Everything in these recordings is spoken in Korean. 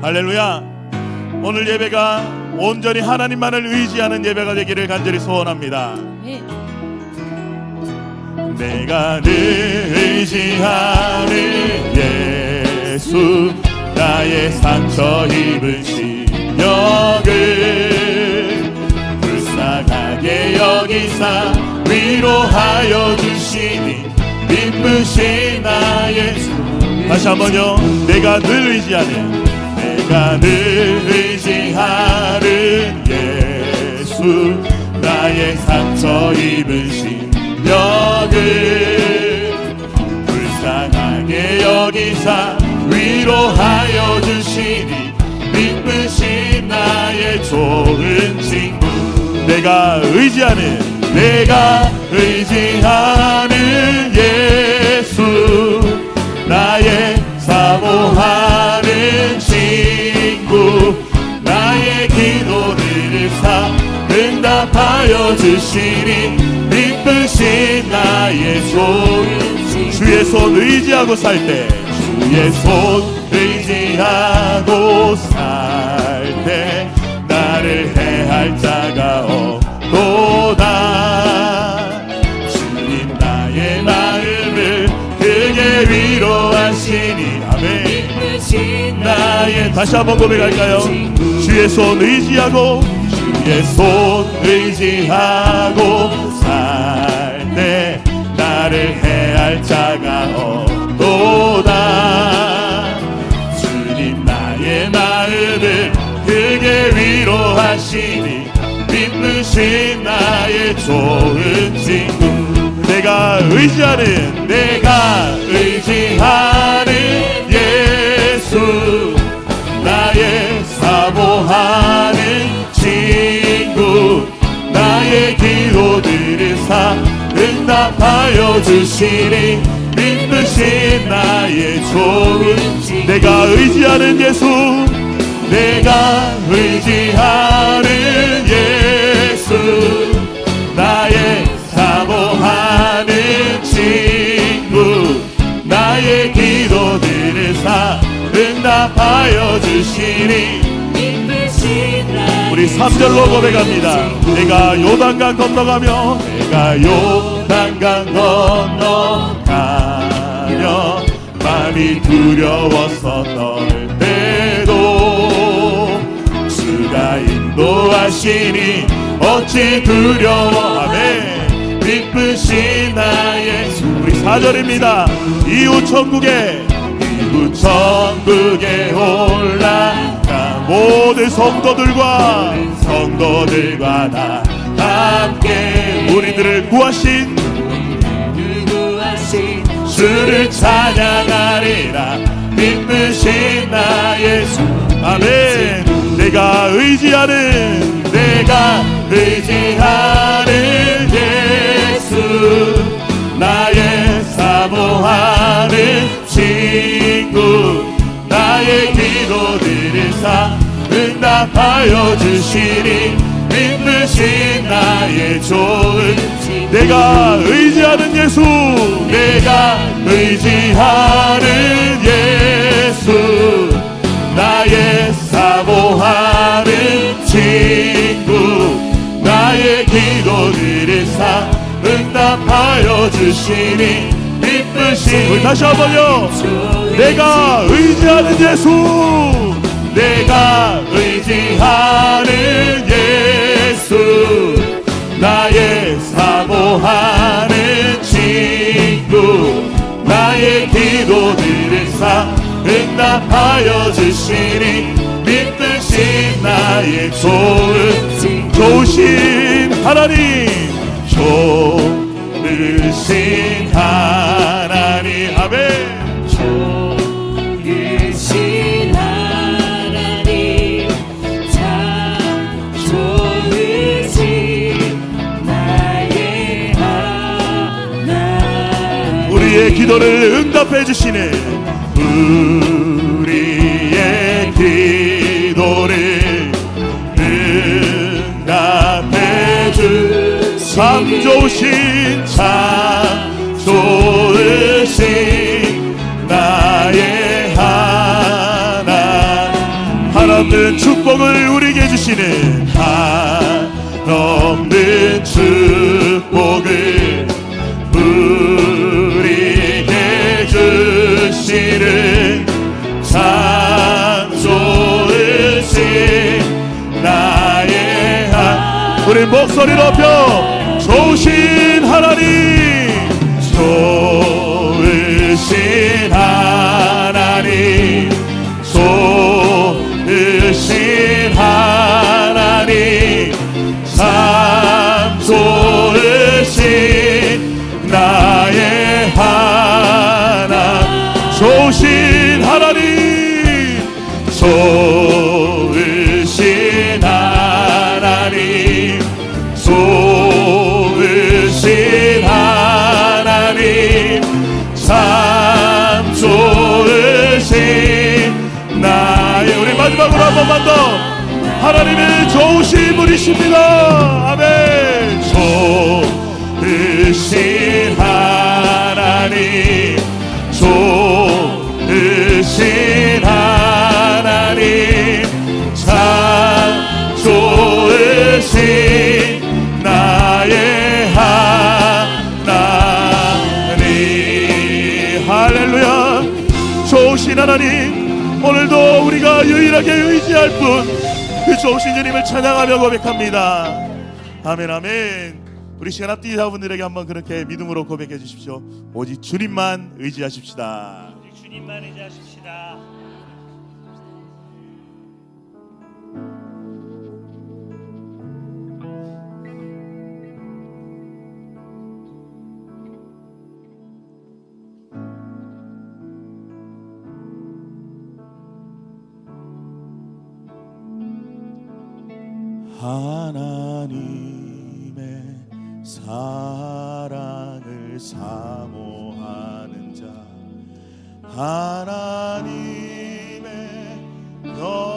할렐루야. 오늘 예배가 온전히 하나님만을 의지하는 예배가 되기를 간절히 소원합니다. 네. 내가 늘 의지하는 예수 나의 상처 입은 심령을 불쌍하게 여기사 위로하여 주시니 기쁘신 나의 주 다시 한번요 내가 늘 의지하는 늘 의지하는 예수 나의 상처 입은 심령을 불쌍하게 여기사 위로하여 주시니 기쁘신 나의 좋은 친구. 내가 의지하는 내가 의지하는 예수 주시니 기쁘신 나의 좋은 주의 손 의지하고 살 때 주의 손 의지하고 살 때 나를 해할 자가 없도다. 주님 나의 마음을 크게 위로하시니 아멘. 나의 다시 한번 고백할까요? 주의 손 의지하고 주의 손 의지하고 살 때 나를 해할 자가 없도다. 주님 나의 마음을 크게 위로하시니 기쁘신 나의 좋은 친구. 내가 의지하는 내가 의지하는 응답하여 주시니 기쁘신 나의 좋은 친구 내가 의지하는 예수 내가 의지하는 예수 나의 사모하는 친구 나의 기도들을 사 응답하여 주시니 우리 3절로 고백합니다. 내가 요단강 건너가며 내가 요 단강 건너가며 마음이 두려워서 떨 때도 주가 인도하시니 어찌 두려워하매 기쁘신 나의 주 우리 4절입니다. 이웃 천국에 이웃 천국에 올라가 모든 성도들과 성도들과 다 함께 우리들을 구하신 주를 찬양하리라. 기쁘신 나의 주 아멘. 내가 의지하는 내가 의지하는 예수. 나의 사모하는 친구. 나의 기도들을 사. 응답하여 주시니 기쁘신 나의 좋은 내가 의지하는 예수 내가 의지하는 예수 나의 사모하는 친구 나의 기도들을 사 응답하여 주시니 기쁘신 우리 다시 한번요. 내가 의지하는 예수 내가 의지하는 예수 나의 사모하는 친구 나의 기도들을 사 응답하여 주시니 믿으신 나의 좋은 좋으신 하나님 기도를 응답해 주시네. 우리의 기도를 응답해 주참 좋으신 참 좋으신 나의 하나. 한없는 축복을 우리에게 주시는 한없는 축복을 목소리 높여 좋으신 하나님. 주이십니다 아멘. 좋으신 하나님, 좋으신 하나님, 참 좋으신 나의 하나님. 할렐루야. 좋으신 하나님, 오늘도 우리가 유일하게 의지할 뿐. 그 좋으신 주님을 찬양하며 고백합니다. 아멘 아멘. 우리 시간 앞뒤 사분들에게 한번 그렇게 믿음으로 고백해 주십시오. 오직 주님만 의지하십시다. 오직 주님만 의지하십시다. 하나님의 사랑을 사모하는 자 하나님의 영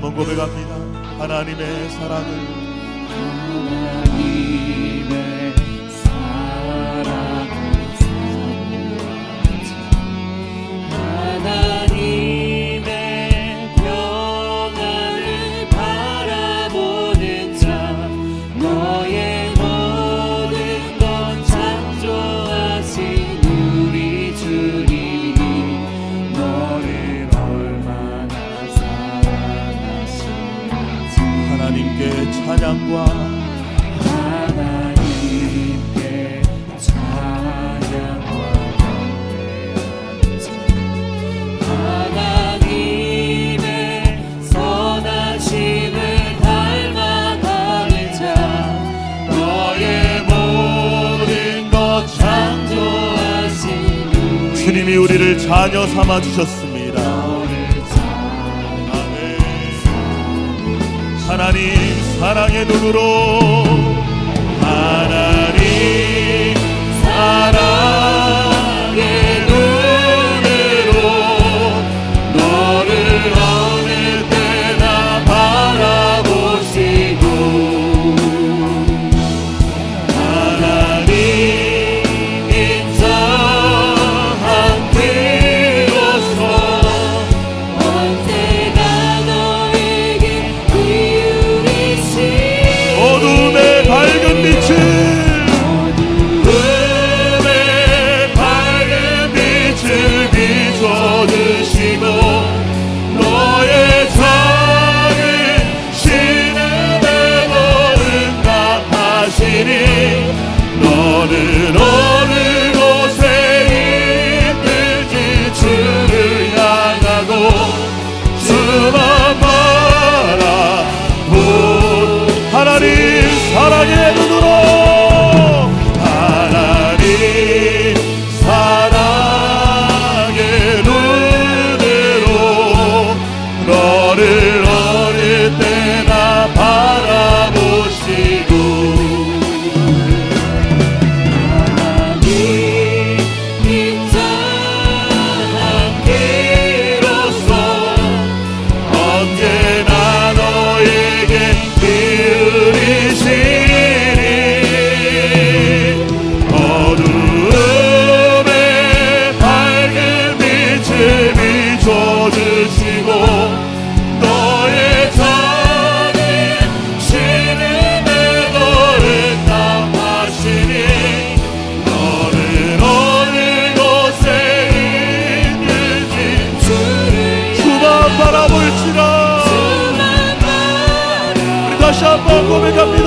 한번 고백합니다. 하나님의 사랑을 하나님이 우리를 자녀 삼아 주셨습니다. 하나님 사랑의 눈으로 하나님 사랑 God on you. Shambhagome Kapila